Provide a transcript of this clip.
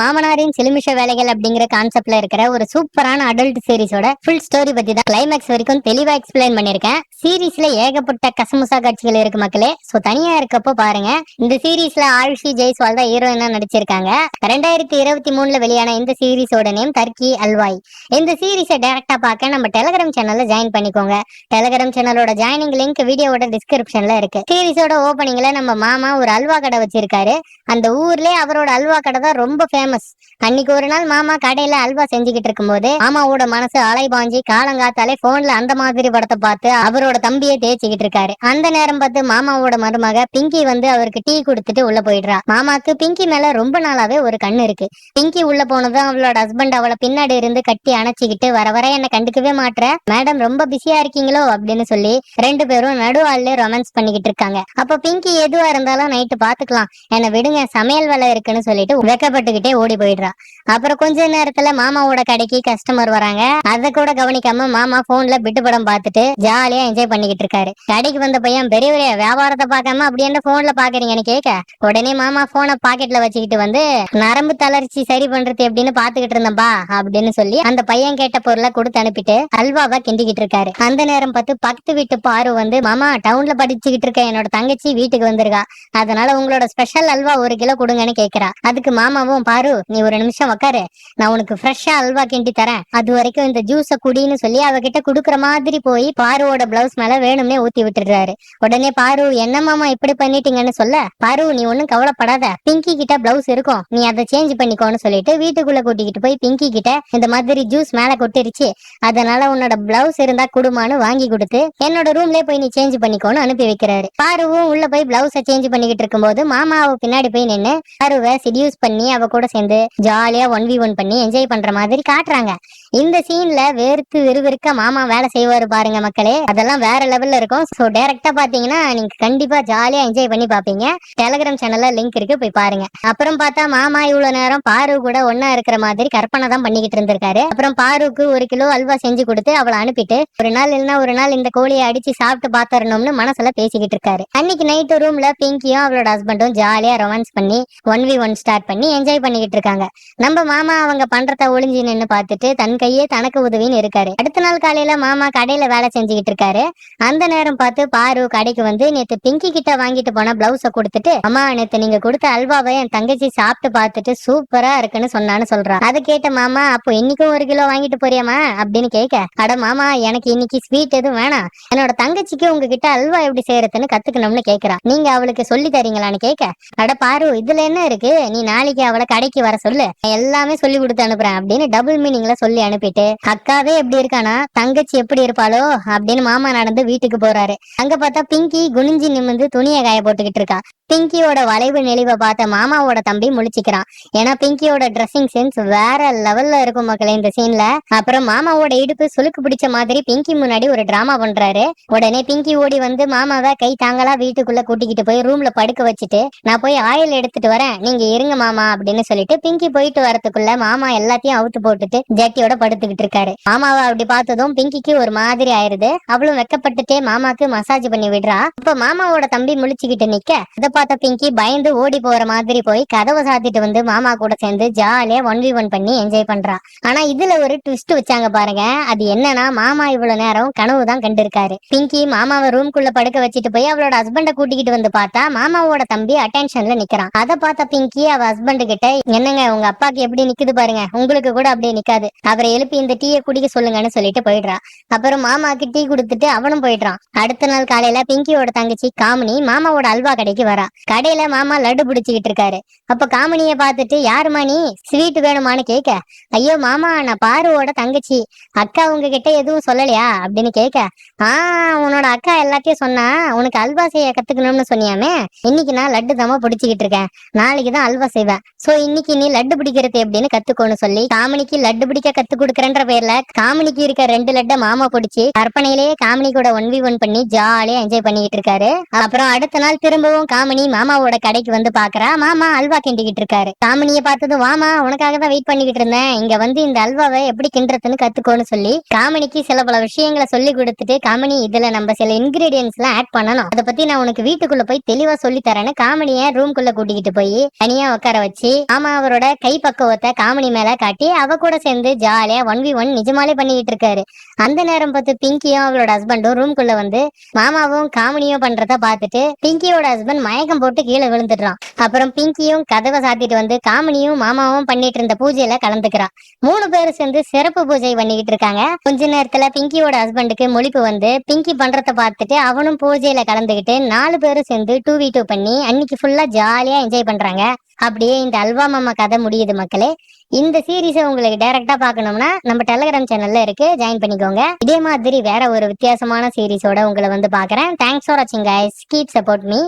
மாமனாரின் சிலுமிஷ வேலைகள் அப்படிங்கிற கான்செப்ட்ல இருக்கிற ஒரு சூப்பரான அடல்ட் சீரிஸோட ஃபுல் ஸ்டோரி பத்தி தான் கிளைமேக்ஸ் வரைக்கும் தெளிவா எக்ஸ்பிளைன் பண்ணிருக்கேன் சீரிஸ்ல ஏகப்பட்ட கசமுசா காட்சிகள் இருக்கு மக்களே. சோ தனியா இருக்கப்போ பாருங்க. இந்த சீரிஸ்ல ஆயுஷி ஜெய்ஸ்வால் தான் ஹீரோயினா நடிச்சிருக்காங்க. ரெண்டாயிரத்தி இருபத்தி மூணுல வெளியான இந்த சீரிஸோட நேம் தர்கி அல்வாய். இந்த சீரீஸை டைரக்டா பார்க்க நம்ம டெலகிராம் சேனல்ல ஜாயின் பண்ணிக்கோங்க. டெலகிராம் சேனலோட ஜாயினிங் லிங்க் வீடியோவோட டிஸ்கிரிப்ஷன்ல இருக்கு. சீரிஸோட ஓபனிங்ல நம்ம மாமா ஒரு அல்வா கடை வச்சிருக்காரு. அந்த ஊர்லயே அவரோட அல்வா கடை தான் ரொம்ப ஃபேமஸ் அன்னைக்கு ஒரு நாள் மாமா கடையில அல்வா செஞ்சுக்கிட்டு இருக்கும்போது மாமாவோட மனசு அலைபாஞ்சி காலங்காத்தாலே போன்ல அந்த மாதிரி படத்தை பார்த்து அவரோட தம்பியை தேய்ச்சிக்கிட்டு இருக்காரு. அந்த நேரம் பார்த்து மாமாவோட மருமக பிங்கி வந்து அவருக்கு டீ கொடுத்துட்டு உள்ள போயிடுறா. மாமாக்கு பிங்கி மேல ரொம்ப நாளாவே ஒரு கண்ணு இருக்கு. பிங்கி உள்ள போனதும் அவளோட ஹஸ்பண்ட் அவளை பின்னாடி இருந்து கட்டி அணைச்சிக்கிட்டு வர வர என்ன கண்டுக்கவே மாட்ற. மேடம் ரொம்ப பிஸியா இருக்கீங்களோ? அப்படின்னு சொல்லி ரெண்டு பேரும் நடுவாள்ல ரொமான்ஸ் பண்ணிக்கிட்டு இருக்காங்க. அப்ப பிங்கி எதுவா இருந்தாலும் நைட்டு பாத்துக்கலாம் என்ன விடுங்க சமையல் வேலை இருக்குன்னு சொல்லிட்டு வெக்கப்பட்டுக்கிட்டே ஓடி போயிடுறா. அப்புறம் கொஞ்ச நேரத்துல மாமாவோட கடைக்கு கஸ்டமர் வராங்க. அத கூட கவனிக்காம மாமா போன்ல பிட்டு படம் பார்த்துட்டு ஜாலியா என்ஜாய் பண்ணிக்கிட்டு இருக்காரு. கடைக்கு வந்த பையன் பெரியவரே வியாபாரத்தை பார்க்காம அப்படியே என்ன போன்ல பாக்குறீங்கன்னு கேட்க உடனே மாமா போனை பாக்கெட்ல வச்சுக்கிட்டு வந்து நரம்பு தளர்ச்சி சரி பண்றது எப்படின்னு பாத்துக்கிட்டு இருந்தேன்பா அப்படின்னு சொல்லி அந்த பையன் கேட்ட பொருளை கொடுத்து அனுப்பிட்டு அல்வாவை கிண்டிக்கிட்டு இருக்காரு. அந்த நேரம் பார்த்து பக்கத்து வீட்டு பாரு வந்து மாமா டவுன்ல படிச்சுக்கிட்டு இருக்க என்னோட தங்கச்சி வீட்டுக்கு வந்திருக்கா. அதனால உங்களோட ஸ்பெஷல் அல்வா ஒரு கிலோ கொடுங்கன்னு கேக்குறா அதுக்கு மாமாவும் பாரு நீ ஒரு நிமிஷம் உக்காரு. நான் உனக்கு ஃப்ரெஷ்ஷா அல்வா கிண்டி தரேன். அது வரைக்கும் இந்த ஜூஸ குடின்னு சொல்லி அவகிட்ட குடுக்கற மாதிரி போய் பாருவோட பிளவுஸ் மேல வேணும்னே ஊத்தி விட்டுறாரு உடனே பாரு என்ன மாமா இப்படி பண்ணிட்டீங்கன்னு சொல்ல? பாரு நீ ஒண்ணும் கவலைப்படாத. பிங்கி கிட்ட பிளவுஸ் இருக்கும். நீ அதை சேஞ்ச் பண்ணிக்கோன்னு சொல்லிட்டு வீட்டுக்குள்ள கூட்டிக்கிட்டு போய் பிங்கி கிட்ட இந்த மாதிரி ஜூஸ் மேல கொட்டிருச்சு. அதனால உன்னோட பிளவுஸ் இருந்தா குடுமான்னு வாங்கி கொடுத்து என்னோட ரூம்லயே போய் நீ சேஞ்ச் பண்ணிக்கோன்னு அனுப்பி வைக்கிறாரு. பாருவும் உள்ள போய் பிளவுஸ சேஞ்ச் பண்ணிக்கிட்டு இருக்கும்போது மாமா அவ பின்னாடி போய் நின்னு பாருவை சிடியூஸ் பண்ணி அவ கூட சேர்ந்து ஜாலியா ஒன் வி ஒன் பண்ணி என்ஜாய் பண்ற மாதிரி காட்டுறாங்க. இந்த சீன்ல வேர்த்து விறுவிறுக்க மாமா வேலை செய்வாரு பாருங்க மக்களே. அதெல்லாம் வேற லெவல்ல இருக்கும். சோ டைரக்டா பாத்தீங்கன்னா நீங்க கண்டிப்பா ஜாலியா என்ஜாய் பண்ணி பாப்பீங்க. டெலகிராம் சேனல்ல லிங்க் இருக்கு போய் பாருங்க. அப்புறம் பார்த்தா மாமா இவ்வளவு நேரம் பாரு கூட ஒன்னா இருக்கிற மாதிரி கற்பனை தான் பண்ணிக்கிட்டு இருந்திருக்காரு. அப்புறம் பாருக்கு ஒரு கிலோ அல்வா செஞ்சு கொடுத்து அவளை அனுப்பிட்டு ஒரு நாள் இல்லைன்னா ஒரு நாள் இந்த கோழியை அடிச்சு சாப்பிட்டு பாத்துறணும்னு மனசுல பேசிக்கிட்டு இருக்காரு. அன்னைக்கு நைட்டு ரூம்ல பிங்கியும் அவளோட ஹஸ்பண்டும் ஜாலியா ரொமான்ஸ் பண்ணி ஒன் வி ஒன் ஸ்டார்ட் பண்ணி என்ஜாய் பண்ணிக்கிட்டு பண்ணிட்டு இருக்காங்க நம்ம மாமா அவங்க பண்றத ஒளிஞ்சு நின்னு பார்த்துட்டு தன் கையே தனக்கு உதவின்னு இருக்காரு. அடுத்த நாள் காலையில மாமா கடையில வேலை செஞ்சுக்கிட்டு இருக்காரு. அந்த நேரம் பார்த்து பாரு கடைக்கு வந்து நேத்து பிங்கி கிட்ட வாங்கிட்டு போன பிளவுஸ கொடுத்துட்டு அம்மா நேத்து நீங்க கொடுத்த அல்வாவை என் தங்கச்சி சாப்பிட்டு பார்த்துட்டு சூப்பரா இருக்குன்னு சொன்னான்னு சொல்றான். அதை கேட்ட மாமா அப்போ இன்னைக்கும் ஒரு கிலோ வாங்கிட்டு போறியாமா அப்படின்னு கேட்க அட மாமா எனக்கு இன்னைக்கு ஸ்வீட் எதுவும் வேணாம். என்னோட தங்கச்சிக்கு உங்ககிட்ட அல்வா எப்படி செய்யறதுன்னு கத்துக்கணும்னு கேக்குறான். நீங்க அவளுக்கு சொல்லி தரீங்களான்னு கேட்க அட பாரு இதுல என்ன இருக்கு? நீ நாளைக்கு அவளை கடைக்கு வர சொல்லு. எல்லாமே சொல்லி கொடுத்து அனுப்புறேன் அப்படின்னு டபுள் மீனிங்ல சொல்லி அனுப்பிட்டு அக்காவே எப்படி இருக்கானா தங்கச்சி எப்படி இருப்பாளோ அப்படின்னு மாமா நடந்து வீட்டுக்கு போறாரு. அங்க பார்த்தா பிங்கி குனிஞ்சி நிமிந்து துணியை காய போட்டுக்கிட்டு இருக்கா. பிங்கியோட வளைவு நெளிவை பார்த்த மாமாவோட தம்பி முழிச்சுக்கிறான். ஏன்னா பிங்கியோட ட்ரெஸ்ஸிங் சென்ஸ் வேற லெவல்ல இருக்கும் மக்களே இந்த சீன்ல அப்புறம் மாமாவோட இடுப்பு சுளுக்கு பிடிச்ச மாதிரி பிங்கி முன்னாடி ஒரு டிராமா பண்றாரு. உடனே பிங்கி ஓடி வந்து மாமாவை கை தாங்களா வீட்டுக்குள்ள கூட்டிக்கிட்டு போய் ரூம்ல படுக்க வச்சுட்டு நான் போய் ஆயில் எடுத்துட்டு வரேன். நீங்க இருங்க மாமா அப்படின்னு சொல்லிட்டு பிங்கி போயிட்டு வரதுக்குள்ள மாமா எல்லாத்தையும் அவுத்து போட்டுட்டு ஜட்டியோட படுத்துக்கிட்டு இருக்காரு. மாமாவை அப்படி பார்த்ததும் பிங்கிக்கு ஒரு மாதிரி ஆயிருது. அவளும் வெக்கப்பட்டுட்டே மாமாக்கு மசாஜ் பண்ணி விடுறா. இப்ப மாமாவோட தம்பி முழிச்சுக்கிட்டு நிக்க. இதை பார்த்த பிங்கி பயந்து ஓடி போற மாதிரி போய் கதவை சாத்திட்டு வந்து மாமா கூட சேர்ந்து ஜாலியா ஒன் வி ஒன் பண்ணி என்ஜாய் பண்றா. ஆனா இதுல ஒரு ட்விஸ்ட் வச்சாங்க பாருங்க. அது என்னன்னா மாமா இவ்வளவு நேரம் கனவு தான் கண்டிருக்காரு. பிங்கி மாமாவை ரூம்குள்ள படுக்க வச்சுட்டு போய் அவளோட ஹஸ்பண்ட கூட்டிக்கிட்டு வந்து பார்த்தா மாமாவோட தம்பி அட்டென்ஷன்ல நிக்கிறான். அதை பார்த்த பிங்கி அவ ஹஸ்பண்ட் கிட்ட என்னங்க உங்க அப்பாக்கு எப்படி நிக்குது பாருங்க. உங்களுக்கு கூட அப்படியே நிக்காது. அவரை எழுப்பி இந்த டீயை குடிக்க சொல்லுங்கன்னு சொல்லிட்டு போயிடுறான் அப்புறம் மாமாக்கு டீ கொடுத்துட்டு அவனும் போயிடுறான். அடுத்த நாள் காலையில பிங்கியோட தங்கச்சி காமினி மாமாவோட அல்வா கடைக்கு வரா. கடையில மாமா லட்டு பிடிச்சுக்கிட்டு இருக்காரு. அப்ப காமினிய பாத்துட்டு யாருமா நீ? ஸ்வீட் வேணுமான்னு கேட்க ஐயோ மாமா நான் பாருவோட தங்கச்சி. அக்கா உங்ககிட்ட எதுவும் சொல்லலையா? அப்படின்னு கேட்க ஆஹ் உன்னோட அக்கா எல்லாத்தையும் சொன்னா உனக்கு அல்வா செய்ய கத்துக்கணும்னு சொன்னியாமே. இன்னைக்கு நான் லட்டு தாமா பிடிச்சிக்கிட்டு இருக்கேன். நாளைக்கு தான் அல்வா செய்வேன். சோ இன்னைக்கு நீ லட்டு பிடிக்கிறது எப்படின்னு கத்துக்கோன்னு சொல்லி காமினிக்கு லட்டு பிடிக்க கத்து கொடுக்குறேன்ற பேர்ல காமினிக்கு இருக்க ரெண்டு லட்டை மாமா பிடிச்சி கற்பனையிலேயே காமினி கூட ஒன் வி ஒன் பண்ணி ஜாலியா என்ஜாய் பண்ணிக்கிட்டு இருக்காரு. அப்புறம் அடுத்த நாள் திரும்பவும் காமினி மாமாவோட கடைக்கு வந்து பாக்குறா. மாமா அல்வா கிண்டிக்கிட்டு இருக்காரு. காமினிய பார்த்ததும் வாமா உனக்காக தான் வெயிட் பண்ணிக்கிட்டு இருந்தேன். இங்க வந்து இந்த அல்வாவை எப்படி கிண்டுறதுன்னு கத்துக்கோன்னு சொல்லி காமினிக்கு சில பல விஷயங்களை சொல்லி கொடுத்துட்டு காமினி இதுல நம்ம சில இன்கிரீடியன்ஸ் எல்லாம் ஆட் பண்ணணும். அதை பத்தி நான் உனக்கு வீட்டுக்குள்ள போய் தெளிவா சொல்லி தரேன்னு காமினிய ரூம்குள்ள கூட்டிக்கிட்டு போய் தனியா உட்கார வச்சு மாமா அவரோட கை பக்குவத்தை காமெடி மேல காட்டி அவ கூட சேர்ந்து ஜாலியா ஒன் வி ஒன் நிஜமாலே பண்ணிக்கிட்டு இருக்காரு. அந்த நேரம் பார்த்து பிங்கியும் அவளோட ஹஸ்பண்டும் ரூம்குள்ள வந்து மாமாவும் காமெடியும் பண்றத பாத்துட்டு பிங்கியோட ஹஸ்பண்ட் மயக்கம் போட்டு கீழே விழுந்துடுறான். அப்புறம் பிங்கியும் கதவை சாத்திட்டு வந்து காமெடியும் மாமாவும் பண்ணிட்டு இருந்த பூஜையில கலந்துக்கிறான். மூணு பேரும் சேர்ந்து சிறப்பு பூஜை பண்ணிக்கிட்டு இருக்காங்க. கொஞ்ச நேரத்துல பிங்கியோட ஹஸ்பண்டுக்கு முழிப்பு வந்து பிங்கி பண்றத பார்த்துட்டு அவனும் பூஜையில கலந்துகிட்டு நாலு பேரும் சேர்ந்து டூ வி டூ பண்ணி அன்னைக்கு ஃபுல்லா ஜாலியா என்ஜாய் பண்றாங்க. அப்படியே இந்த அல்வா மாமா கதை முடியுது மக்களே. இந்த சீரீஸை உங்களுக்கு டைரக்டா பார்க்கணும்னா நம்ம டெலிகிராம் சேனல்ல இருக்கு. ஜாயின் பண்ணிக்கோங்க. இதே மாதிரி வேற ஒரு வித்தியாசமான சீரிஸோட உங்களை வந்து பார்க்கறேன். தேங்க்ஸ் ஃபார் வாட்சிங் கைஸ் கீப் சப்போர்ட் மீ